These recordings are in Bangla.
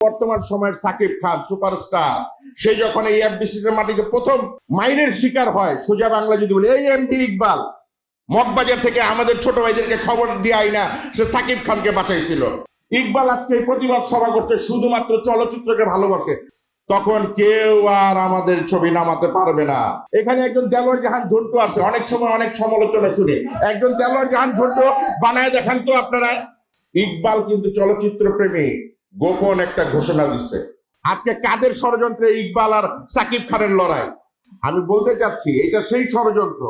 বর্তমান সময়ের সাকিব খান সুপারস্টার সে যখন এই এফডিসির মাটিতে প্রথম মাইনের শিকার হয়, সোজা বাংলা যদি বলি, এই এমডি ইকবাল, মগবাজার থেকে আমাদের ছোট ভাইদেরকে খবর দেয় না, সে সাকিব খানকে বাঁচাইছিল। ইকবাল আজকে প্রতিবাদ সভা করছে, শুধুমাত্র চলচ্চিত্রকে ভালোবাসে। তখন কেউ আর আমাদের ছবি নামাতে পারবে না। এখানে একজন দেলোয়ার জাহান ঝন্টু আছে, অনেক সময় অনেক সমালোচনা শুনি। একজন দেলোয়ার জাহান ঝন্টু বানায় দেখান তো আপনারা। ইকবাল কিন্তু চলচ্চিত্র প্রেমী। গোপন একটা ঘোষণা দিছে। আজকে কাদের ষড়যন্ত্রে ইকবাল আর সাকিব খানের লড়াই? আমি বলতে চাচ্ছি, এটা সেই ষড়যন্ত্র,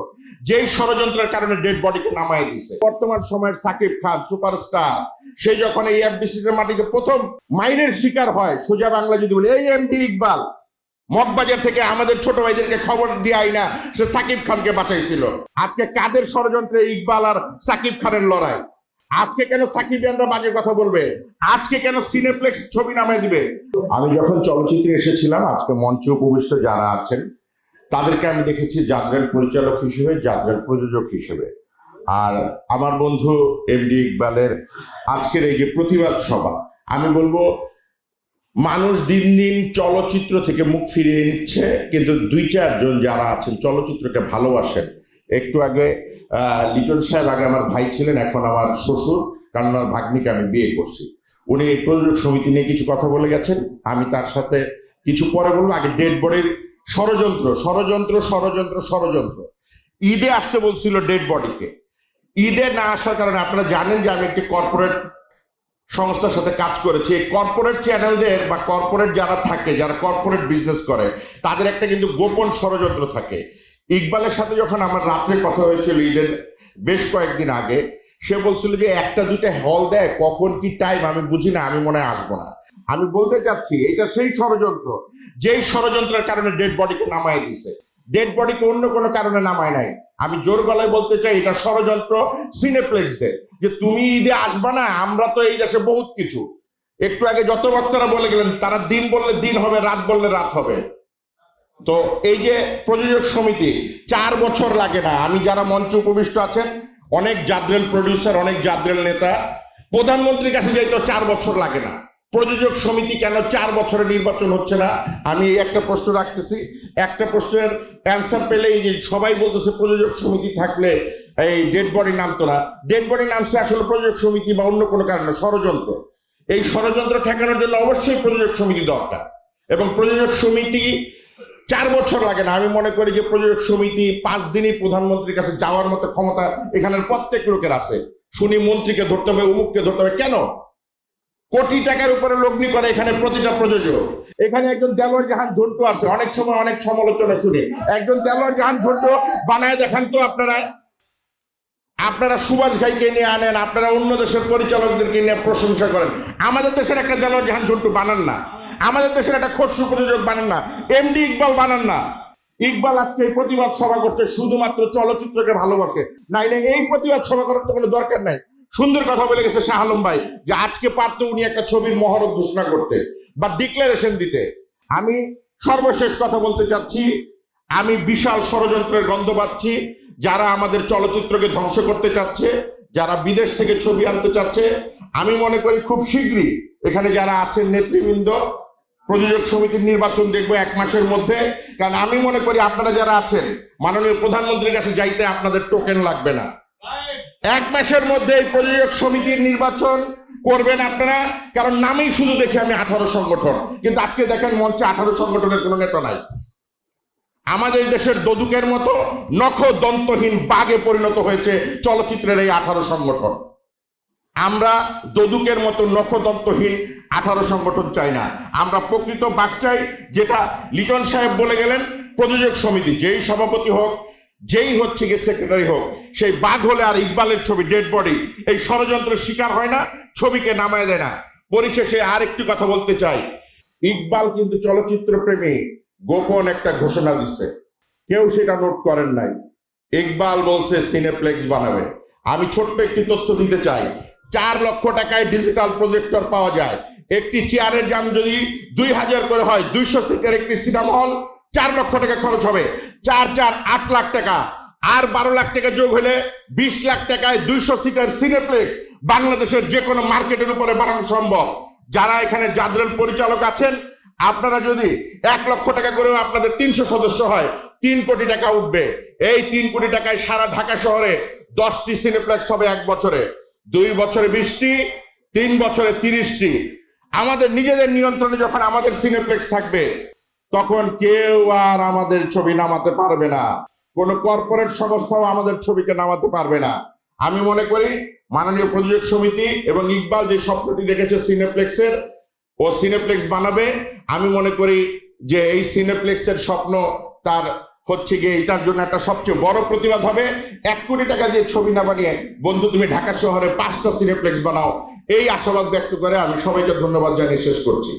যেই ষড়যন্ত্রের কারণে ডেড বডিকে নামায় দিছে। বর্তমান সময়ের সাকিব খান সুপারস্টার সে যখন এই এফডিসির মাটিতে প্রথম মাইনের শিকার হয়, সোজা বাংলা যদি বলি, এই এমডি ইকবাল, মগবাজার থেকে আমাদের ছোট ভাইদেরকে খবর দেয় না, সে সাকিব খানকে বাঁচাইছিল। আজকে কাদের ষড়যন্ত্রে ইকবাল আর সাকিব খানের লড়াই? আজকে কেন সাকিবিয়ানরা বাজে কথা বলবে? আজকে কেন সিনেপ্লেক্স ছবি নামে দিবে? আমি যখন চলচ্চিত্রে এসেছিলাম, আজকে মঞ্চে উপবিষ্ট যারা আছেন, তাদেরকে আমি দেখেছি যাত্রার পরিচালক হিসেবে যাত্রার প্রযোজক হিসেবে। আর আমার বন্ধু এমডি ইকবালের আজকের এই যে প্রতিবাদ সভা, আমি বলব, মানুষ দিন দিন চলচ্চিত্র থেকে মুখ ফিরিয়ে নিচ্ছে, কিন্তু দুই চারজন যারা আছেন, চলচ্চিত্রকে ভালোবাসেন একটু আগে লিটন সাহেব আগে আমার ভাই ছিলেন, এখন আমার শ্বশুর, কারণ আমার ভাগ্নিকে আমি বিয়ে করছি। উনি প্রযোজক সমিতি নিয়ে কিছু কথা বলে গেছেন, আমি তার সাথে কিছু পরে বলব। আগে ডেড বডির ষড়যন্ত্র ষড়যন্ত্র ষড়যন্ত্র ষড়যন্ত্র। ঈদে আসতে বলছিল ডেড বডিকে। ঈদে না আসার কারণে আপনারা জানেন যে আমি একটি কর্পোরেট সংস্থার সাথে কাজ করেছি। এই কর্পোরেট চ্যানেলদের বা কর্পোরেট যারা থাকে, যারা কর্পোরেট বিজনেস করে, তাদের একটা কিন্তু গোপন ষড়যন্ত্র থাকে। ইকবালের সাথে যখন আমার রাত্রে কথা হয়েছিল ঈদের বেশ কয়েকদিন আগে, সে বলছিল যে একটা দুইটা হল দেয়, কখন কি টাইম আমি বুঝি না, আমি মনে হয় আসব না। আমি বলতে চাচ্ছি, এটা সেই ষড়যন্ত্র, যেই ষড়যন্ত্রের কারণে ডেড বডিকে নামায় দিছে। ডেড বডিকে অন্য কোনো কারণে নামায় নাই। আমি জোর গলায় বলতে চাই, এটা ষড়যন্ত্র সিনেপ্লেক্সদের, যে তুমি ঈদে আসবা না, আমরা তো এই দেশে বহুত কিছু। একটু আগে যত বক্তারা বলে গেলেন, তারা দিন বললে দিন হবে, রাত বললে রাত হবে। তো এই যে প্রযোজক সমিতি, চার বছর লাগে না। আমি যারা মঞ্চে উপবিষ্ট আছেন, অনেক জাদ্রেল প্রডিউসার অনেক জাদ্রেল নেতা, প্রধানমন্ত্রীর কাছে যাইতে চার বছর লাগে না। প্রযোজক সমিতি কেন চার বছরে নির্বাচন হচ্ছে না? আমি এই একটা প্রশ্ন রাখতেছি। একটা প্রশ্নের অ্যান্সার পেলে এই যে সবাই বলতেছে প্রযোজক সমিতি থাকলে এই ডেড বডি নামতো না। ডেড বডি নামছে আসলে প্রযোজক সমিতি বা অন্য কোনো কারণে, ষড়যন্ত্র। এই ষড়যন্ত্র ঠেকানোর জন্য অবশ্যই প্রযোজক সমিতি দরকার। এবং প্রযোজক সমিতি চার বছর লাগে না। আমি মনে করি যে প্রযোজক সমিতি পাঁচ দিনই প্রধানমন্ত্রীর কাছে যাওয়ার মতো ক্ষমতা এখানের প্রত্যেক লোকের আছে। শুনি মন্ত্রীকে ধরতে হবে, অমুককে ধরতে হবে। কেন? কোটি টাকার উপরে লগ্নি করে এখানে প্রতিটা প্রযোজক। এখানে একজন দেলোয়ার জাহান ঝন্টু আছে। অনেক সময় অনেক সমালোচনা শুনি। একজন দেলোয়ার জাহান ঝন্টু বানায় দেখান তো আপনারা। আপনারা সুভাষ ভাইকে নিয়ে আনেন, আপনারা অন্য দেশের পরিচালকদেরকে নিয়ে প্রশংসা করেন। আমাদের দেশের একটা দেলোয়ার জাহান ঝন্টু বানান না। আমাদের দেশের একটা খসরু প্রযোজক বানান না এমডি ইকবাল বানান না। ইকবাল আজকে এই প্রতিবাদ সভা করছে, শুধুমাত্র চলচ্চিত্রকে ভালোবাসে। নাইলে এই প্রতিবাদ সভা করার তো কোনো দরকার নাই। সুন্দর কথা বলে গেছে শাহ আলম ভাই, যে আজকে পারতো উনি একটা ছবির মহরত ঘোষণা করতে বা ডিক্লারেশন দিতে। আমি সর্বশেষ কথা বলতে চাচ্ছি, আমি বিশাল ষড়যন্ত্রের গন্ধ পাচ্ছি, যারা আমাদের চলচ্চিত্রকে ধ্বংস করতে চাচ্ছে, যারা বিদেশ থেকে ছবি আনতে চাচ্ছে, আমি মনে করি খুব শীঘ্রই এখানে যারা আছেন নেতৃবৃন্দ, প্রযোজক সমিতির নির্বাচন দেখব এক মাসের মধ্যে। কারণ আমি মনে করি আপনারা যারা আছেন, মাননীয় প্রধানমন্ত্রীর কাছে যাইতে আপনাদের টোকেন লাগবে না। এক মাসের মধ্যে এই প্রযোজক সমিতির নির্বাচন করবেন আপনারা। কারণ নামেই শুধু দেখি আমি আঠারো সংগঠন। কিন্তু আজকে দেখেন মঞ্চে আঠারো সংগঠনের কোনো নেতা নাই। আমাদের দেশের দদুকের মতো নখ দন্তহীন বাঘে পরিণত হয়েছে চলচ্চিত্রের এই আঠারো সংগঠন। আমরা দদুকের মতো নখদন্তহীন আঠারো সংগঠন চাই না। আমরা প্রকৃত বাক চাই, যেটা লিটন সাহেব বলে গেলেন, প্রযোজক সমিতি, যেই সভাপতি হোক, যেই হচ্ছে গিয়ে সেক্রেটারি হোক, সেই বাঘ হলে আর ইকবালের ছবি ডেড বডি এই ষড়যন্ত্রের শিকার হয় না, ছবিকে নামায় দেয় না। পরিশেষে আর একটু কথা বলতে চাই, ইকবাল কিন্তু চলচ্চিত্র প্রেমী, গোপন একটা ঘোষণা দিছে। কেউ সেটা নোট করেন নাই। ইকবাল বলছে সিনেপ্লেক্স বানাবে। আমি ছোট্ট একটি তথ্য দিতে চাই চার লক্ষ টাকায় ডিজিটাল প্রজেক্টর পাওয়া যায়। একটি চেয়ারের দাম যদি দুই হাজার করে হয়, দুইশো সিটের একটি সিনেমা হল চার লক্ষ টাকা খরচ হবে। চার চার, আট লাখ টাকা। আর বারো লাখ টাকা যোগ হলে বিশ লাখ টাকায় দুইশো সিটের সিনেপ্লেক্স বাংলাদেশের যে কোনো মার্কেটের উপরে বানানো সম্ভব। যারা এখানে জাদরেল পরিচালক আছেন, আপনারা যদি এক লক্ষ টাকা করেও আপনাদের তিনশো সদস্য হয়, তিন কোটি টাকা উঠবে। এই তিন কোটি টাকায় সারা ঢাকা শহরে দশটি সিনেপ্লেক্স হবে এক বছরে। দুই বছরে বিশটি, তিন বছরে তিরিশটি। আমাদের নিজেদের নিয়ন্ত্রণে যখন আমাদের সিনেপ্লেক্স থাকবে, তখন কেউ আর আমাদের ছবি নামাতে পারবে না। কোনো কর্পোরেট সংস্থাও আমাদের ছবিকে নামাতে পারবে না। আমি মনে করি মাননীয় প্রযোজক সমিতি এবং ইকবাল যে স্বপ্নটি দেখেছে সিনেপ্লেক্সের, ও সিনেপ্লেক্স বানাবে। আমি মনে করি যে এই সিনেপ্লেক্সের স্বপ্ন তার হচ্ছে গিয়ে এটার জন্য একটা সবচেয়ে বড় প্রতিবাদ হবে। এক কোটি টাকা দিয়ে ছবি না বানিয়ে, বন্ধু, তুমি ঢাকা শহরে পাঁচটা সিনেপ্লেক্স বানাও। এই আশাবাদ ব্যক্ত করে আমি সবাইকে ধন্যবাদ জানিয়ে শেষ করছি।